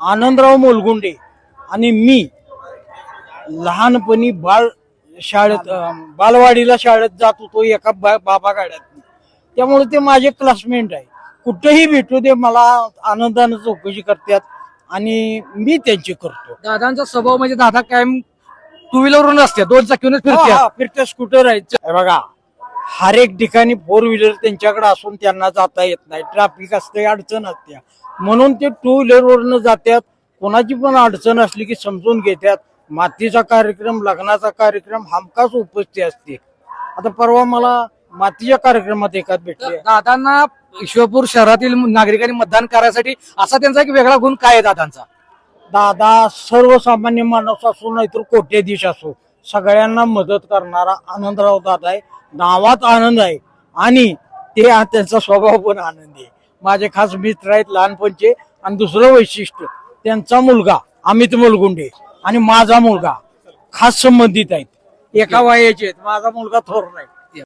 आनंदराव मोलगुंडे आणि मी लहानपणी बाळ शाळेत बालवाडीला शाळेत जात होतो एका बा- बाबा गाड्यात. त्यामुळे ते माझे क्लासमेट आहे. कुठेही भेटू दे मला आनंदानं चौकशी करतात आणि मी त्यांची करतो. दादांचा स्वभाव म्हणजे दादा कायम टू व्हीलरवरून असते दोन चाकीवरच हा, फिरते हा, फिरते स्कूटर आहे हे बघा हर एक ठिकाणी फोर व्हीलर त्यांच्याकडे असून त्यांना जाता येत नाही. ट्रॅफिक असते अडचण असते. म्हणून ते टू व्हीलर वरनं जातात कोणाची पण अडचण असली की समजून घेतात मातीचा कार्यक्रम लग्नाचा कार्यक्रम हमखास उपस्थित असते. आता परवा मला मातीच्या कार्यक्रमात एकात भेटले. दादांना शिवपूर शहरातील नागरिकांनी मतदान करायसाठी असा त्यांचा एक वेगळा गुण काय आहे दादांचा? दादा सर्वसामान्य माणूस असो नाहीतर कोट्याधीश असो. सगळ्यांना मदत करणारा आनंदराव दादा आहे. नावात आनंद आहे. आणि ते त्यांचा स्वभाव पण आनंदी आहे. माझे खास मित्र आहेत लहानपणचे. आणि दुसरं वैशिष्ट्य त्यांचा मुलगा अमित मुलगुंडे आणि माझा मुलगा खास संबंधित आहेत. एका वयाचे आहेत. माझा मुलगा थोर नाही.